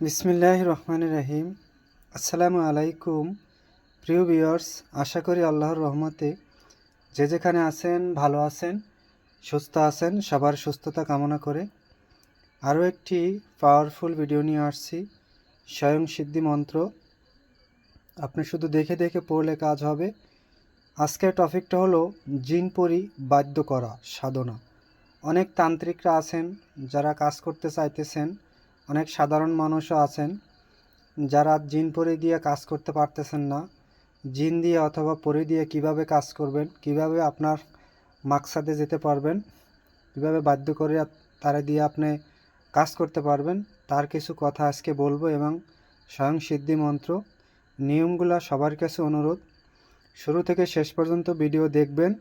বিসমিল্লাহ রহমান রহিম। আসসালামু আলাইকুম। প্রিয় ভিউয়ার্স, আশা করি আল্লাহর রহমতে যে যেখানে আছেন, ভালো আছেন, সুস্থ আছেন, সবার সুস্থতা কামনা করে আরও একটি পাওয়ারফুল ভিডিও নিয়ে আসছি, স্বয়ং সিদ্ধি মন্ত্র। আপনি শুধু দেখে দেখে পড়লে কাজ হবে। আজকের টপিকটা হলো জিন পরি বাধ্য করা, সাধনা। অনেক তান্ত্রিকরা আছেন যারা কাজ করতে চাইতেছেন অনেক সাধারণ মানুষও আছেন যারা জিন পরি দিয়ে কাজ করতে পারতেছেন না। জিন দিয়ে অথবা পরি দিয়ে কীভাবে কাজ করবেন, কীভাবে আপনার মাকসাদে যেতে পারবেন, কীভাবে বাধ্য করে তারা দিয়ে আপনি কাজ করতে পারবেন, তার কিছু কথা আজকে বলব এবং স্বয়ং সিদ্ধি মন্ত্র নিয়মগুলো সবার কাছে অনুরোধ। শুরু থেকে শেষ পর্যন্ত ভিডিও দেখবেন।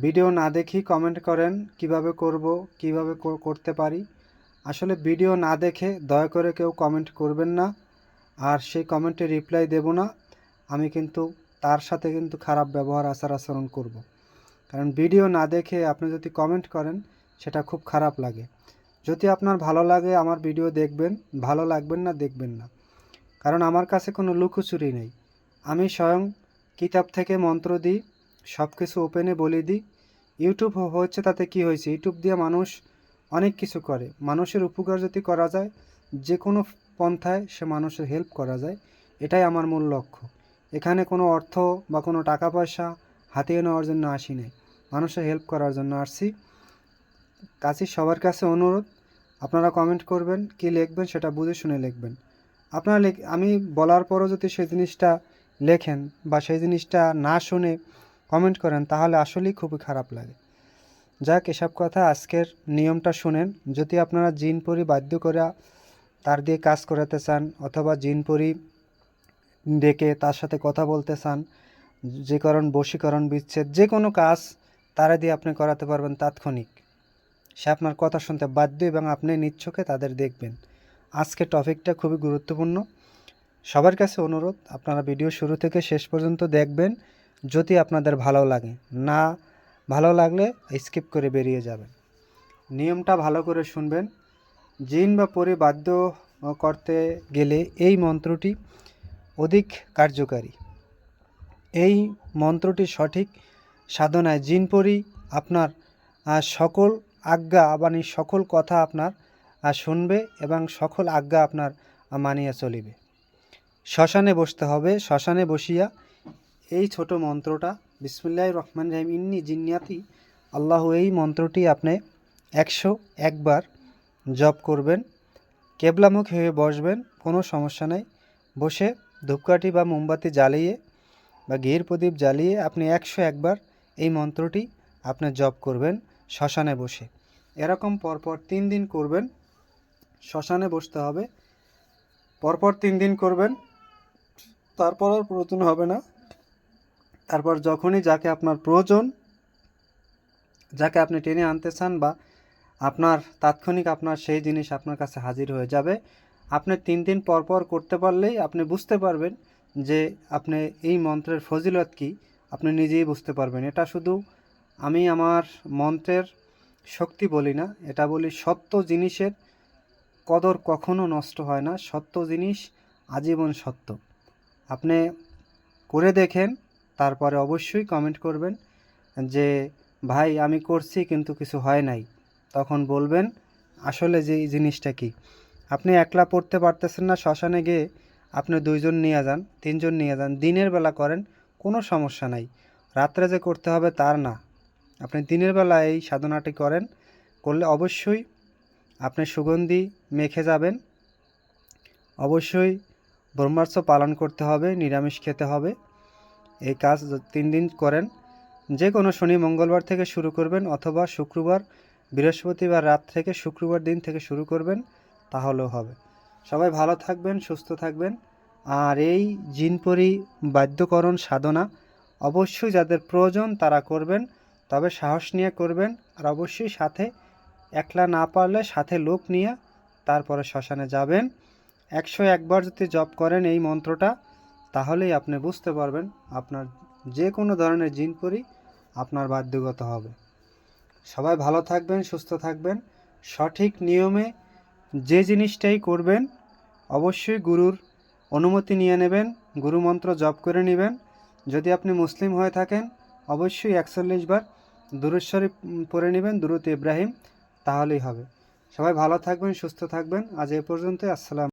ভিডিও না দেখেই কমেন্ট করেন কীভাবে করব, কীভাবে কর- করতে পারি। আসলে ভিডিও না দেখে দয়া করে কেউ কমেন্ট করবেন না, আর সেই কমেন্টে রিপ্লাই দেব না। আমি কিন্তু তার সাথে কিন্তু খারাপ ব্যবহার, আচার আচরণ করব। কারণ ভিডিও না দেখে আপনি যদি কমেন্ট করেন, সেটা খুব খারাপ লাগে। যদি আপনার ভালো লাগে আমার ভিডিও দেখবেন, ভালো লাগবেন না, দেখবেন না। কারণ আমার কাছে কোনো লুকোচুরি নেই। আমি স্বয়ং কিতাব থেকে মন্ত্র দিই সব কিছু ওপেনে বলে দিই। ইউটিউব হচ্ছে তাতে কি হয়েছে? ইউটিউব দিয়ে মানুষ অনেক কিছু করে। মানুষের উপকার যদি করা যায় যে কোনো পন্থায় সে মানুষের হেল্প করা যায়। এটাই আমার মূল লক্ষ্য। এখানে কোনো অর্থ বা কোনো টাকা পয়সা হাতিয়ে নেওয়ার জন্য আসি নাই। মানুষের হেল্প করার জন্য আসছি। কাছে সবার কাছে অনুরোধ, আপনারা কমেন্ট করবেন, কি লিখবেন সেটা বুঝে শুনে লিখবেন। আপনারা আমি বলার পরও যদি সেই জিনিসটা লেখেন বা সেই জিনিসটা না শুনে কমেন্ট করেন, তাহলে আসলেই খুবই খারাপ লাগে। যাক, এসব কথা আজকের নিয়মটা শুনেন। যদি আপনারা জিন পরি বাধ্য করে তার দিয়ে কাজ করাতে চান অথবা জিন পরি ডেকে তার সাথে কথা বলতে চান, যে কারণ বশীকরণ বিচ্ছেদ, যে কোনো কাজ তারা দিয়ে আপনি করাতে পারবেন তাৎক্ষণিক। সে আপনার কথা শুনতে বাধ্য এবং আপনি নিচ্ছকে তাদের দেখবেন। আজকে টপিকটা খুবই গুরুত্বপূর্ণ। সবার কাছে অনুরোধ, আপনারা ভিডিও শুরু থেকে শেষ পর্যন্ত দেখবেন, যদি আপনাদের ভালো লাগে। না ভালো লাগলে স্কিপ করে বেরিয়ে যাবেন। নিয়মটা ভালো করে শুনবেন। জিন বা পরে বাধ্য করতে গেলে এই মন্ত্রটি অধিক কার্যকারী। এই মন্ত্রটি সঠিক সাধনায় জিন, পরি আপনার সকল আজ্ঞা মানে সকল কথা আপনার শুনবে এবং সকল আজ্ঞা আপনার মানিয়া চলিবে। শ্মশানে বসতে হবে। শ্মশানে বসিয়া এই ছোট মন্ত্রটা বিসমুল্লাহ রহমান রহিম। ইন্নি জিন্নাতি আল্লাহ এই মন্ত্রটি আপনি একশো একবার জপ করবেন, কেবলামুখ হয়ে বসবেন, কোনো সমস্যা নেই। বসে ধূপকাঠি বা মোমবাতি জ্বালিয়ে বা ঘির প্রদীপ জ্বালিয়ে আপনি একশো একবার এই মন্ত্রটি আপনি জপ করবেন শ্মশানে বসে। এরকম পরপর তিন দিন করবেন, শ্মশানে বসতে হবে। পরপর তিন দিন করবেন, তারপর আর প্রয়োজন হবে না। তারপর যখনই যাকে আপনার প্রয়োজন, যাকে আপনি টেনে আনতে চান বা আপনার তাৎক্ষণিক আপনার সেই জিনিস আপনার কাছে হাজির হয়ে যাবে, আপনি তিন দিন পর পর করতে পারলেই আপনি বুঝতে পারবেন যে আপনি এই মন্ত্রের ফজিলত কি, আপনি নিজেই বুঝতে পারবেন। এটা শুধু আমি আমার মন্ত্রের শক্তি বলি না, এটা বলি সত্য জিনিসের কদর কখনো নষ্ট হয় না, সত্য জিনিস আজীবন সত্য। আপনি করে দেখেন তারপরে অবশ্যই কমেন্ট করবেন যে, ভাই, আমি করছি কিন্তু কিছু হয় নাই। তখন বলবেন, আসলে যে এই জিনিসটা কি? আপনি একলা পড়তে পারতেছেন না, শ্মশানে গিয়ে আপনি দুইজন নিয়ে যান, তিনজন নিয়ে যান, দিনের বেলা করেন, কোনো সমস্যা নাই। রাত্রে যে করতে হবে তার না। আপনি দিনের বেলা এই সাধনাটি করেন, করলে অবশ্যই আপনি সুগন্ধি মেখে যাবেন। অবশ্যই ব্রহ্মাস্ত্র পালন করতে হবে, নিরামিষ খেতে হবে। এই কাজ তিন দিন করেন। যে কোনো শনি মঙ্গলবার থেকে শুরু করবেন অথবা শুক্রবার, বৃহস্পতিবার রাত থেকে শুক্রবার দিন থেকে শুরু করবেন, তাহলেও হবে। সবাই ভালো থাকবেন, সুস্থ থাকবেন। আর এই জিনপরি বাদ্যকরণ সাধনা অবশ্যই যাদের প্রয়োজন তারা করবেন, তবে সাহস নিয়ে করবেন। আর অবশ্যই সাথে একলা না পারলে সাথে লোক নিয়ে তারপরে শ্মশানে যাবেন। একশো একবার যদি জপ করেন এই মন্ত্রটা তাহলেই আপনি বুঝতে পারবেন আপনার যে কোনো ধরনের জিনপরি আপনার বাধ্যগত হবে। সবাই ভালো থাকবেন, সুস্থ থাকবেন। সঠিক নিয়মে যে জিনিসটাই করবেন, অবশ্যই গুরুর অনুমতি নিয়ে নেবেন, গুরু মন্ত্র জপ করে নেবেন। যদি আপনি মুসলিম হয়ে থাকেন, অবশ্যই একচল্লিশ বার দুরুদ শরীফ পড়ে নেবেন, দুরুদ ইব্রাহিম, তাহলেই হবে। সবাই ভালো থাকবেন, সুস্থ থাকবেন। আজ এ পর্যন্তই, আসসালাম।